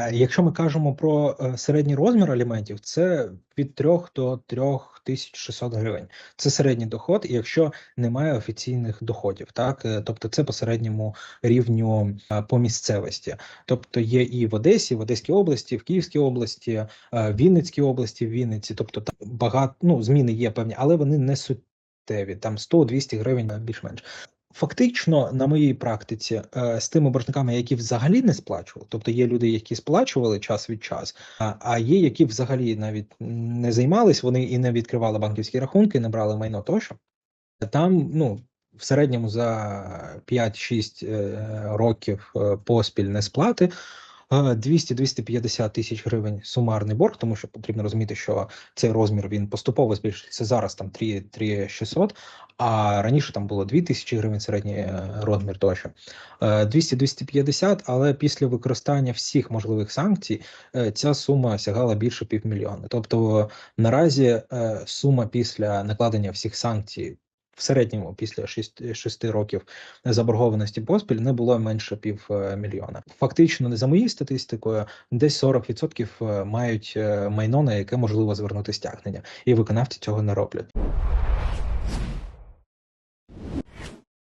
Е, Якщо ми кажемо про е, середній розмір аліментів, це від 3 до 3600 гривень. Це середній доход, якщо немає офіційних доходів, так Е, тобто це по середньому рівню по місцевості. Тобто є і в Одесі, в Одеській області, в Київській області, в Вінницькій області, в Вінниці. Тобто там багато ну зміни є певні, але вони не суттєві. Там 100-200 гривень більш-менш. Фактично, на моїй практиці, е, з тими боржниками, які взагалі не сплачували, тобто є люди, які сплачували час від часу, а, є, які взагалі навіть не займались, вони і не відкривали банківські рахунки, не брали майно тощо. Там, ну, в середньому за 5-6 е, років е, поспіль несплати е, 200-250 тисяч гривень сумарний борг, тому що потрібно розуміти, що цей розмір він поступово збільшується. Зараз там 3, 3 600, а раніше там було 2 тисячі гривень середній е, розмір тощо. Е, 200-250, але після використання всіх можливих санкцій е, ця сума сягала більше півмільйона. Тобто наразі е, сума після накладення всіх санкцій в середньому після 6, 6 років заборгованості поспіль не було менше півмільйона. Фактично, не за моєю статистикою, десь 40% е, мають е, майно, на яке можливо звернути стягнення, і виконавці цього не роблять.